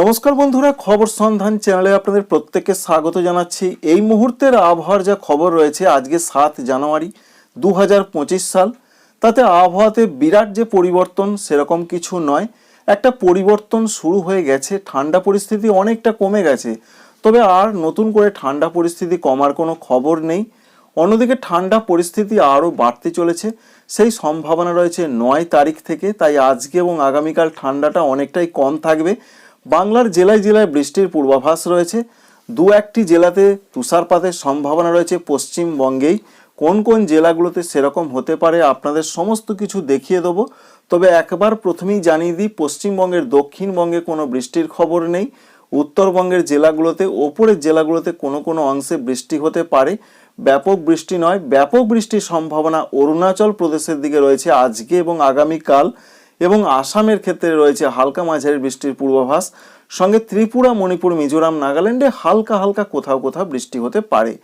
নমস্কার বন্ধুরা, খবর সন্ধান চ্যানেলে আপনাদের প্রত্যেককে স্বাগত জানাচ্ছি। এই মুহূর্তের আবহাওয়ার যা খবর রয়েছে, আজকে সাত জানুয়ারি দু হাজার পঁচিশ সাল, তাতে আবহাওয়াতে বিরাট যে পরিবর্তন সেরকম কিছু নয়। একটা পরিবর্তন শুরু হয়ে গেছে, ঠান্ডা পরিস্থিতি অনেকটা কমে গেছে। তবে আর নতুন করে ঠান্ডা পরিস্থিতি কমার কোনো খবর নেই। অন্যদিকে ঠান্ডা পরিস্থিতি আরও বাড়তে চলেছে, সেই সম্ভাবনা রয়েছে নয় তারিখ থেকে। তাই আজকে এবং আগামীকাল ঠান্ডাটা অনেকটাই কম থাকবে। বাংলার জেলায় জেলায় বৃষ্টির পূর্বাভাস রয়েছে। দু একটি জেলাতে তুষারপাতের সম্ভাবনা রয়েছে পশ্চিমবঙ্গেই। কোন কোন জেলাগুলোতে সেরকম হতে পারে আপনাদের সমস্ত কিছু দেখিয়ে দেবো। তবে একবার প্রথমেই জানিয়ে দিই, পশ্চিমবঙ্গের দক্ষিণবঙ্গে কোনো বৃষ্টির খবর নেই। উত্তরবঙ্গের জেলাগুলোতে, ওপরের জেলাগুলোতে কোনো কোনো অংশে বৃষ্টি হতে পারে। ব্যাপক বৃষ্টি নয়, ব্যাপক বৃষ্টির সম্ভাবনা অরুণাচল প্রদেশের দিকে রয়েছে আজকে এবং আগামীকাল। এবং আসামের ক্ষেত্রে রয়েছে হালকা মাঝারি বৃষ্টির পূর্বাভাস। সঙ্গে ত্রিপুরা, মণিপুর, মিজোরাম, নাগাল্যান্ডে হালকা হালকা কোথাও কোথাও বৃষ্টি হতে পারে।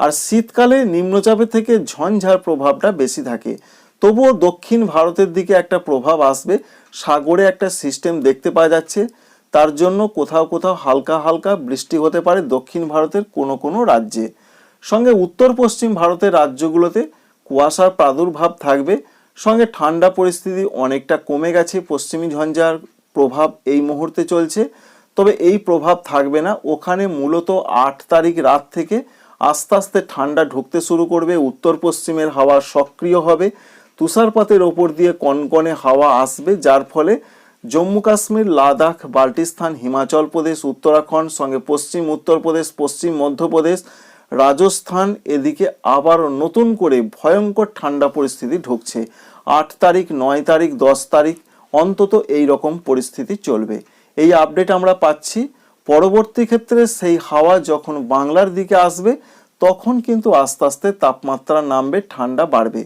আর শীতকালে নিম্নচাপের থেকে ঝঞ্ঝার প্রভাবটা বেশি থাকে। তবুও দক্ষিণ ভারতের দিকে একটা প্রভাব আসবে। সাগরে একটা সিস্টেম দেখতে পাওয়া যাচ্ছে। তার জন্য কোথাও কোথাও হালকা হালকা বৃষ্টি হতে পারে দক্ষিণ ভারতের কোনো কোনো রাজ্যে। সঙ্গে উত্তর পশ্চিম ভারতের রাজ্যগুলোতে কুয়াশার প্রাদুর্ভাব থাকবে। সঙ্গে ঠান্ডা পরিস্থিতি অনেকটা কমে গেছে, পশ্চিমী ঝঞ্ঝার প্রভাব এই মুহূর্তে চলছে। তবে এই প্রভাব থাকবে না। ওখানে মূলত আট তারিখ রাত থেকে আস্তে আস্তে ঠান্ডা ঢুকতে শুরু করবে। উত্তর পশ্চিমের হাওয়া সক্রিয় হবে। তুষারপাতের ওপর দিয়ে কনকনে হাওয়া আসবে, যার ফলে জম্মু কাশ্মীর, লাদাখ বাল্টিস্তান হিমাচল প্রদেশ, উত্তরাখণ্ড, সঙ্গে পশ্চিম, উত্তরপ্রদেশ, পশ্চিম, মধ্যপ্রদেশ রাজস্থান এদিকে আবার নতুন করে ভয়ঙ্কর ঠান্ডা পরিস্থিতি ঢুকছে। আট তারিখ, নয় তারিখ, দশ তারিখ অন্তত এই রকম পরিস্থিতি চলবে। এই আপডেট আমরা পাচ্ছি। পরবর্তী ক্ষেত্রে সেই হাওয়া যখন বাংলার দিকে আসবে, তখন কিন্তু আস্তে আস্তে তাপমাত্রা নামবে, ঠান্ডা বাড়বে।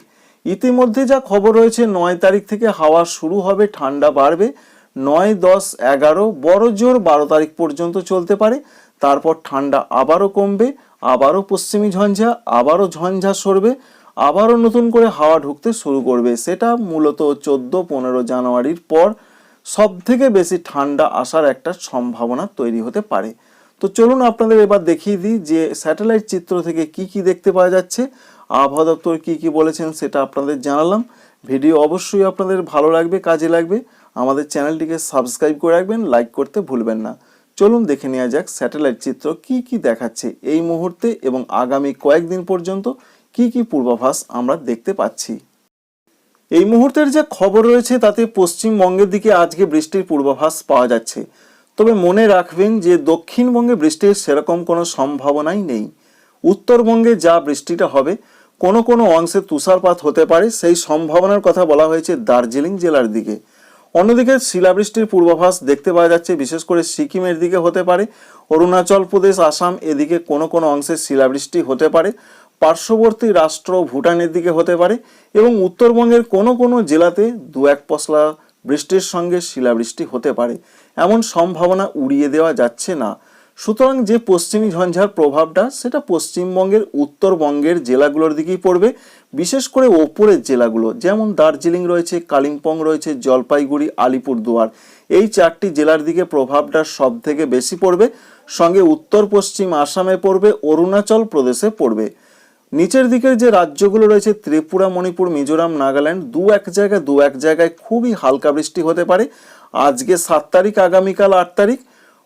ইতিমধ্যে যা খবর রয়েছে, নয় তারিখ থেকে হাওয়া শুরু হবে, ঠান্ডা বাড়বে। নয়, দশ, এগারো, বড় জোর বারো তারিখ পর্যন্ত চলতে পারে। তারপর ঠান্ডা আবারও কমবে। আবারও পশ্চিমী ঝঞ্ঝা, আবারও ঝঞ্ঝা সরবে, আবারও নতুন করে হাওয়া ঢুকতে শুরু করবে। সেটা মূলত চোদ্দ, পনেরো জানুয়ারির পর সব থেকে বেশি ঠান্ডা আসার একটা সম্ভাবনা তৈরি হতে পারে। তো চলুন আপনাদের এবার দেখিয়ে দিই যে স্যাটেলাইট চিত্র থেকে কি কি দেখতে পাওয়া যাচ্ছে, আবহাওয়া দপ্তর কী কী বলেছেন সেটা আপনাদের জানালাম। ভিডিও অবশ্যই আপনাদের ভালো লাগবে, কাজে লাগবে। আমাদের চ্যানেলটিকে সাবস্ক্রাইব করে রাখবেন, লাইক করতে ভুলবেন না। চলুন দেখে নেওয়া যাক স্যাটেলাইট চিত্র কি কি দেখাচ্ছে এই মুহূর্তে এবং আগামী কয়েকদিন পর্যন্ত কি কি পূর্বাভাস আমরা দেখতে পাচ্ছি। এই মুহূর্তের যে খবর রয়েছে তাতে পশ্চিমবঙ্গের দিকে আজকে বৃষ্টির পূর্বাভাস পাওয়া যাচ্ছে। তবে মনে রাখবেন যে দক্ষিণবঙ্গে বৃষ্টির সেরকম কোনো সম্ভাবনাই নেই। উত্তরবঙ্গে যা বৃষ্টিটা হবে, কোনো কোনো অংশে তুষারপাত হতে পারে, সেই সম্ভাবনার কথা বলা হয়েছে দার্জিলিং জেলার দিকে। অন্যদিকে শিলাবৃষ্টির পূর্বাভাস দেখতে পাওয়া যাচ্ছে, বিশেষ করে সিকিমের দিকে হতে পারে। অরুণাচল প্রদেশ, আসাম এদিকে কোনো কোনো অংশে শিলাবৃষ্টি হতে পারে। পার্শ্ববর্তী রাষ্ট্র ভুটানের দিকে হতে পারে এবং উত্তরবঙ্গের কোনো কোনো জেলাতে দু এক পশলা বৃষ্টির সঙ্গে শিলাবৃষ্টি হতে পারে। এমন সম্ভাবনা উড়িয়ে দেওয়া যাচ্ছে না। সুতরাং যে পশ্চিমী ঝঞ্ঝার প্রভাবটা, সেটা পশ্চিমবঙ্গের উত্তরবঙ্গের জেলাগুলোর দিকেই পড়বে, বিশেষ করে ওপরের জেলাগুলো, যেমন দার্জিলিং রয়েছে, কালিম্পং রয়েছে, জলপাইগুড়ি, আলিপুরদুয়ার। এই চারটি জেলার দিকে প্রভাবটা সব থেকে বেশি পড়বে, সঙ্গে উত্তর পশ্চিম আসামে পড়বে, অরুণাচল প্রদেশে পড়বে। নিচের দিকের যে রাজ্যগুলো রয়েছে, ত্রিপুরা, মণিপুর, মিজোরাম, নাগাল্যান্ড, দু এক জায়গায় দু এক জায়গায় খুবই হালকা বৃষ্টি হতে পারে। আজকে সাত তারিখ, আগামীকাল আট তারিখ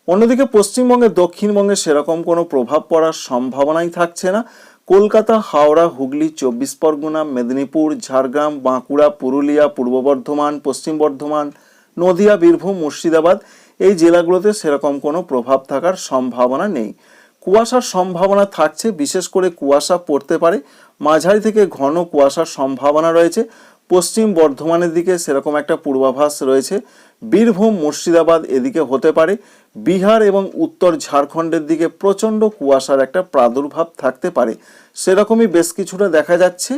অন্যদিকে পশ্চিমবঙ্গে, দক্ষিণবঙ্গে সেরকম কোনো প্রভাব পড়ার সম্ভাবনাই থাকছে না। কলকাতা, হাওড়া, হুগলি, চব্বিশ পরগনা, মেদিনীপুর, ঝাড়গ্রাম, বাঁকুড়া, পুরুলিয়া, পূর্ব বর্ধমান, পশ্চিম বর্ধমান, নদিয়া, বীরভূম, মুর্শিদাবাদ এই জেলাগুলোতে সেরকম কোনো প্রভাব থাকার সম্ভাবনা নেই। কুয়াশার সম্ভাবনা থাকছে, বিশেষ করে কুয়াশা পড়তে পারে। মাঝারি থেকে ঘন কুয়াশার সম্ভাবনা রয়েছে। পশ্চিম বর্ধমানের দিকে সেরকম একটা পূর্বাভাস রয়েছে। বীরভূম, মুর্শিদাবাদ এদিকে হতে পারে। বিহার এবং উত্তর ঝাড়খণ্ডের দিকে প্রচণ্ড কুয়াশার একটা প্রাদুর্ভাব থাকতে পারে। সেরকমই বেশ কিছুটা দেখা যাচ্ছে।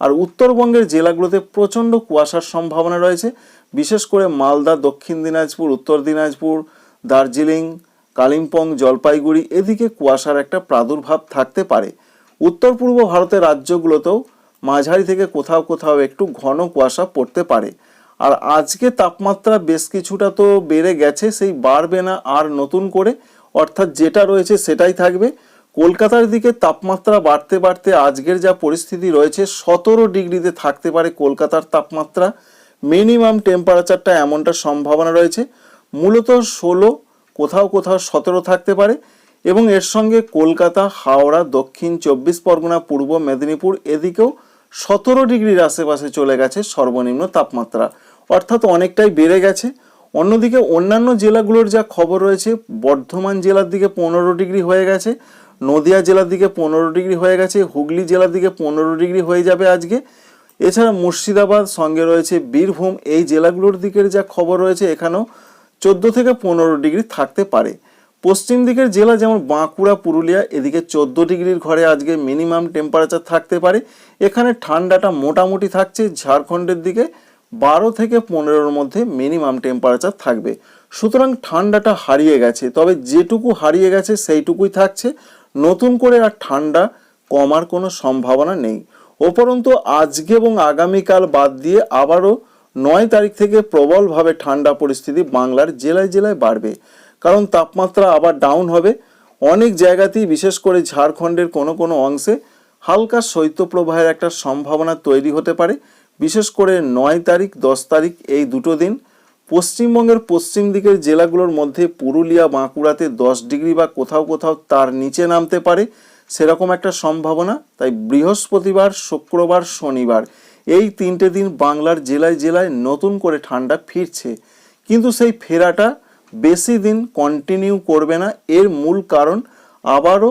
আর উত্তরবঙ্গের জেলাগুলোতে প্রচণ্ড কুয়াশার সম্ভাবনা রয়েছে। বিশেষ করে মালদা, দক্ষিণ দিনাজপুর, উত্তর দিনাজপুর, দার্জিলিং, কালিম্পং, জলপাইগুড়ি এদিকে কুয়াশার একটা প্রাদুর্ভাব থাকতে পারে। উত্তর পূর্ব ভারতের রাজ্যগুলোতেও মাঝারি থেকে কোথাও কোথাও একটু ঘন কুয়াশা পড়তে পারে। আর আজকে তাপমাত্রা বেশ কিছুটা তো বেড়ে গেছে, সেই বাড়বে না আর নতুন করে। অর্থাৎ যেটা রয়েছে সেটাই থাকবে। কলকাতার দিকে তাপমাত্রা বাড়তে বাড়তে আজকের যা পরিস্থিতি রয়েছে, সতেরো ডিগ্রিতে থাকতে পারে কলকাতার তাপমাত্রা। মিনিমাম টেম্পারেচারটা এমনটা সম্ভাবনা রয়েছে। মূলত ষোলো, কোথাও কোথাও সতেরো থাকতে পারে। এবং এর সঙ্গে কলকাতা, হাওড়া, দক্ষিণ চব্বিশ পরগনা, পূর্ব মেদিনীপুর এদিকেও সতেরো ডিগ্রির আশেপাশে চলে গেছে সর্বনিম্ন তাপমাত্রা। অর্থাৎ অনেকটাই বেড়ে গেছে। অন্যদিকে অন্যান্য জেলাগুলোর যা খবর রয়েছে, বর্ধমান জেলার দিকে পনেরো ডিগ্রি হয়ে গেছে, নদিয়া জেলার দিকে পনেরো ডিগ্রি হয়ে গেছে, হুগলি জেলার দিকে পনেরো ডিগ্রি হয়ে যাবে আজকে। এছাড়া মুর্শিদাবাদ সঙ্গে রয়েছে বীরভূম, এই জেলাগুলোর দিকের যা খবর রয়েছে, এখানেও চোদ্দ থেকে পনেরো ডিগ্রি থাকতে পারে। পশ্চিম দিকের জেলা যেমন বাঁকুড়া, পুরুলিয়া, এদিকে চোদ্দ ডিগ্রির ঘরে আজকে মিনিমাম টেম্পারেচার থাকতে পারে। এখানে ঠান্ডাটা মোটামুটি থাকছে, ঝাড়খণ্ডের দিকে বারো থেকে পনেরোর মধ্যে মিনিমাম টেম্পারেচার থাকবে। সুতরাং ঠান্ডাটা হারিয়ে গেছে, তবে যেটুকু হারিয়ে গেছে সেইটুকুই থাকছে। নতুন করে আর ঠান্ডা কমার কোনো সম্ভাবনা নেই। উপরন্তু আজকে এবং আগামীকাল বাদ দিয়ে আবারও নয় তারিখ থেকে প্রবলভাবে ঠান্ডা পরিস্থিতি বাংলার জেলায় জেলায় বাড়বে। কারণ তাপমাত্রা আবার ডাউন হবে। অনেক জায়গাতেই বিশেষ করে ঝাড়খণ্ডের কোনো কোনো অংশে হালকা শৈত্যপ্রবাহের একটা সম্ভাবনা তৈরি হতে পারে। বিশেষ করে নয় তারিখ, দশ তারিখ এই দুটো দিন। পশ্চিমবঙ্গের পশ্চিম দিকের জেলাগুলোর মধ্যে পুরুলিয়া, বাঁকুড়াতে দশ ডিগ্রি বা কোথাও কোথাও তার নিচে নামতে পারে। সেরকম একটা সম্ভাবনা। তাই বৃহস্পতিবার, শুক্রবার, শনিবার এই তিনটে দিন বাংলার জেলায় জেলায় নতুন করে ঠান্ডা ফিরছে। কিন্তু সেই ফেরাটা বেশি দিন কন্টিনিউ করবে না। এর মূল কারণ আবারও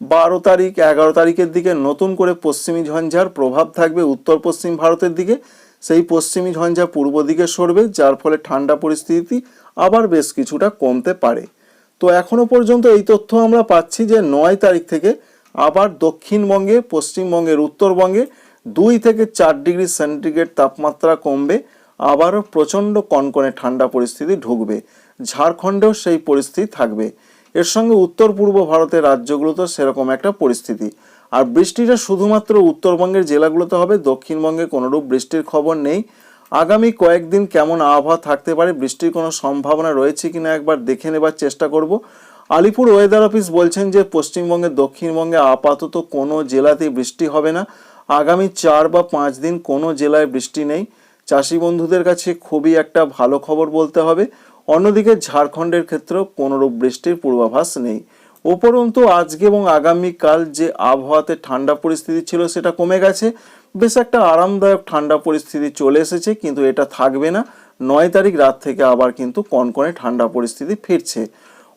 বারো তারিখ, এগারো তারিখের দিকে নতুন করে পশ্চিমী ঝঞ্ঝার প্রভাব থাকবে উত্তর পশ্চিম ভারতের দিকে। সেই পশ্চিমী ঝঞ্ঝা পূর্ব দিকে সরবে, যার ফলে ঠান্ডা পরিস্থিতি আবার বেশ কিছুটা কমতে পারে। তো এখনও পর্যন্ত এই তথ্য আমরা পাচ্ছি যে নয় তারিখ থেকে আবার দক্ষিণবঙ্গে, পশ্চিমবঙ্গের উত্তরবঙ্গে দুই থেকে চার ডিগ্রি সেন্টিগ্রেড তাপমাত্রা কমবে। আবারও প্রচণ্ড কনকনে ঠান্ডা পরিস্থিতি ঢুকবে। ঝাড়খণ্ডেও সেই পরিস্থিতি থাকবে। এর সঙ্গে উত্তর পূর্ব ভারতের রাজ্যগুলোতে সেরকম একটা পরিস্থিতি। আর বৃষ্টিটা শুধুমাত্র উত্তরবঙ্গের জেলাগুলোতে হবে, দক্ষিণবঙ্গে কোনোরূপ বৃষ্টির খবর নেই। আগামী কয়েকদিন কেমন আবহাওয়া থাকতে পারে, বৃষ্টির কোনো সম্ভাবনা রয়েছে কিনা একবার দেখে নেবার চেষ্টা করব। আলিপুর ওয়েদার অফিস বলছেন যে, পশ্চিমবঙ্গে, দক্ষিণবঙ্গে আপাতত কোনো জেলাতেই বৃষ্টি হবে না। আগামী চার বা পাঁচ দিন কোনো জেলায় বৃষ্টি নেই। চাষি বন্ধুদের কাছে খুবই একটা ভালো খবর বলতে হবে। অন্যদিকে ঝাড়খণ্ডের ক্ষেত্রেও কোনোরূপ বৃষ্টির পূর্বাভাস নেই। উপরন্তু আজকে এবং আগামীকাল যে আবহাওয়াতে ঠান্ডা পরিস্থিতি ছিল সেটা কমে গেছে। বেশ একটা আরামদায়ক ঠান্ডা পরিস্থিতি চলে এসেছে, কিন্তু এটা থাকবে না। নয় তারিখ রাত থেকে আবার কিন্তু কনকনে ঠান্ডা পরিস্থিতি ফিরছে।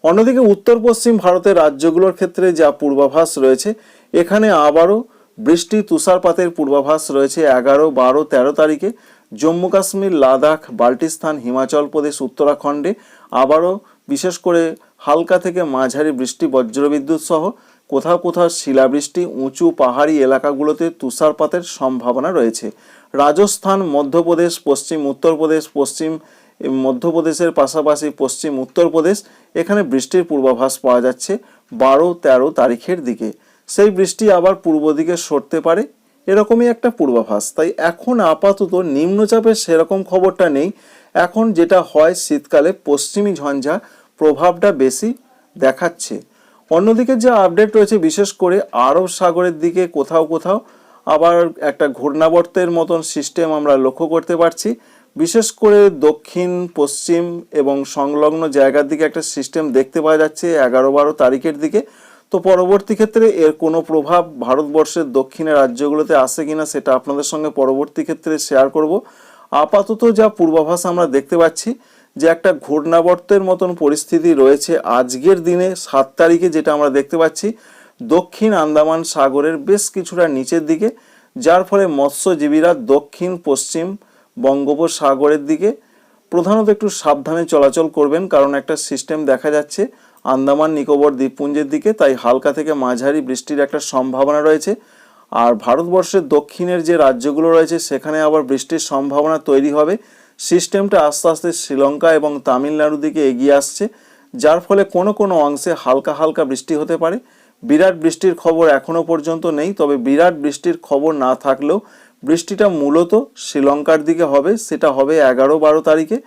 অন্যদিকে উত্তর পশ্চিম ভারতের রাজ্যগুলোর ক্ষেত্রে যা পূর্বাভাস রয়েছে, এখানে আবারও বৃষ্টি তুষারপাতের পূর্বাভাস রয়েছে এগারো, বারো, তেরো তারিখে। জম্মু কাশ্মীর, লাদাখ, বাল্টিস্তান, হিমাচল প্রদেশ, উত্তরাখণ্ডে। আবারও বিশেষ করে হালকা থেকে মাঝারি বৃষ্টি, বজ্রবিদ্যুৎ সহ কোথাও কোথাও শিলাবৃষ্টি, উঁচু পাহাড়ি এলাকাগুলোতে তুষারপাতের সম্ভাবনা রয়েছে। রাজস্থান, মধ্যপ্রদেশ, পশ্চিম উত্তরপ্রদেশ, পশ্চিম মধ্যপ্রদেশের পাশাপাশি পশ্চিম উত্তরপ্রদেশ, এখানে বৃষ্টির পূর্বাভাস পাওয়া যাচ্ছে বারো তেরো তারিখের দিকে। সেই বৃষ্টি আবার পূর্ব দিকে সরতে পারে। এরকমই একটা পূর্বাভাস। তাই এখন আপাতত নিম্নচাপের সেরকম খবরটা নেই। এখন যেটা হয় শীতকালে পশ্চিমী ঝঞ্ঝা প্রভাবটা বেশি দেখাচ্ছে। অন্যদিকে যে আপডেট রয়েছে, বিশেষ করে আরব সাগরের দিকে কোথাও কোথাও আবার একটা ঘূর্ণাবর্তের মতন সিস্টেম আমরা লক্ষ্য করতে পারছি। বিশেষ করে দক্ষিণ, পশ্চিম এবং সংলগ্ন জায়গার দিকে একটা সিস্টেম দেখতে পাওয়া যাচ্ছে এগারো বারো তারিখের দিকে। তো পরবর্তী ক্ষেত্রে এর কোনো প্রভাব ভারতবর্ষের দক্ষিণের রাজ্যগুলোতে আসে কিনা সেটা আপনাদের সঙ্গে পরবর্তী ক্ষেত্রে শেয়ার করব। আপাতত যা পূর্বাভাস আমরা দেখতে পাচ্ছি, যে একটা ঘূর্ণাবর্তের মতন পরিস্থিতি রয়েছে আজকের দিনে সাত তারিখে যেটা আমরা দেখতে পাচ্ছি, দক্ষিণ আন্দামান সাগরের বেশ কিছুটা নিচের দিকে, যার ফলে মৎস্যজীবীরা দক্ষিণ, পশ্চিম বঙ্গোপসাগরের দিকে প্রধানত একটু সাবধানে চলাচল করবেন, কারণ একটা সিস্টেম দেখা যাচ্ছে। আন্দামান, নিকোবর দ্বীপপুঞ্জের দিকে, তাই হালকা থেকে মাঝারি বৃষ্টির একটা সম্ভাবনা রয়েছে। আর ভারতবর্ষের দক্ষিণের যে রাজ্যগুলো রয়েছে, সেখানে আবার বৃষ্টির সম্ভাবনা তৈরি হবে। সিস্টেমটা আস্তে আস্তে শ্রীলঙ্কা এবং তামিলনাড়ুর দিকে এগিয়ে আসছে, যার ফলে কোনো কোনো অংশে হালকা হালকা বৃষ্টি হতে পারে। বিরাট বৃষ্টির খবর এখনও পর্যন্ত নেই, তবে বিরাট বৃষ্টির খবর না থাকলেও বৃষ্টিটা মূলত শ্রীলঙ্কার দিকে হবে। সেটা হবে এগারো বারো তারিখে।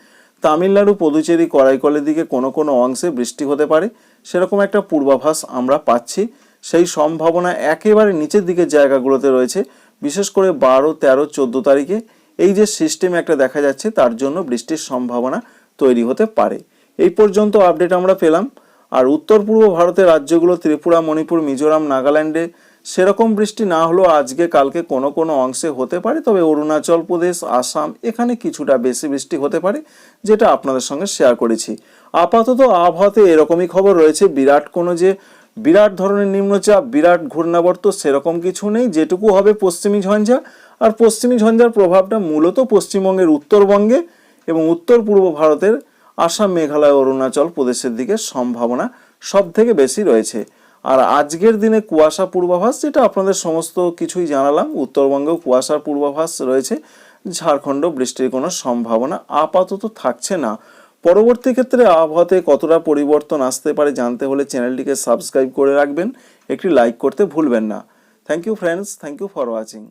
তামিলনাড়ু পুদুচেরি করাইকলের দিকে কোনো কোনো অংশে বৃষ্টি হতে পারে, সেরকম একটা পূর্বাভাস আমরা পাচ্ছি। সেই সম্ভাবনা একেবারে নিচের দিকের জায়গাগুলোতে রয়েছে, বিশেষ করে বারো, তেরো, চোদ্দ তারিখে। এই যে সিস্টেম একটা দেখা যাচ্ছে, তার জন্য বৃষ্টির সম্ভাবনা তৈরি হতে পারে। এই পর্যন্ত আপডেট আমরা পেলাম। আর উত্তর পূর্ব ভারতের রাজ্যগুলো, ত্রিপুরা, মণিপুর, মিজোরাম, নাগাল্যান্ডে সেরকম বৃষ্টি না হলেও আজকে, কালকে কোনো কোনো অংশে হতে পারে, তবে অরুণাচল প্রদেশ, আসাম এখানে কিছুটা বেশি বৃষ্টি হতে পারে, যেটা আপনাদের সঙ্গে শেয়ার করেছি। আপাতত আবহাওয়াতে এরকমই খবর রয়েছে, বিরাট কোনো যে বিরাট ধরনের নিম্নচাপ, বিরাট ঘূর্ণাবর্ত সেরকম কিছু নেই, যেটুকু হবে পশ্চিমী ঝঞ্ঝা। আর পশ্চিমী ঝঞ্ঝার প্রভাবটা মূলত পশ্চিমবঙ্গের উত্তরবঙ্গে এবং উত্তর পূর্ব ভারতের আসাম, মেঘালয়, অরুণাচল প্রদেশের দিকে সম্ভাবনা সব থেকে বেশি রয়েছে। আর আজকের দিনে কুয়াশা পূর্বাভাস, যেটা আপনাদের সমস্ত কিছুই জানালাম, উত্তরবঙ্গেও কুয়াশার পূর্বাভাস রয়েছে। ঝাড়খণ্ড বৃষ্টির কোনো সম্ভাবনা আপাতত থাকছে না। পরবর্তী ক্ষেত্রে আবহাওয়াতে কতটা পরিবর্তন আসতে পারে জানতে হলে চ্যানেলটিকে সাবস্ক্রাইব করে রাখবেন। একটি লাইক করতে ভুলবেন না। Thank you friends thank you for watching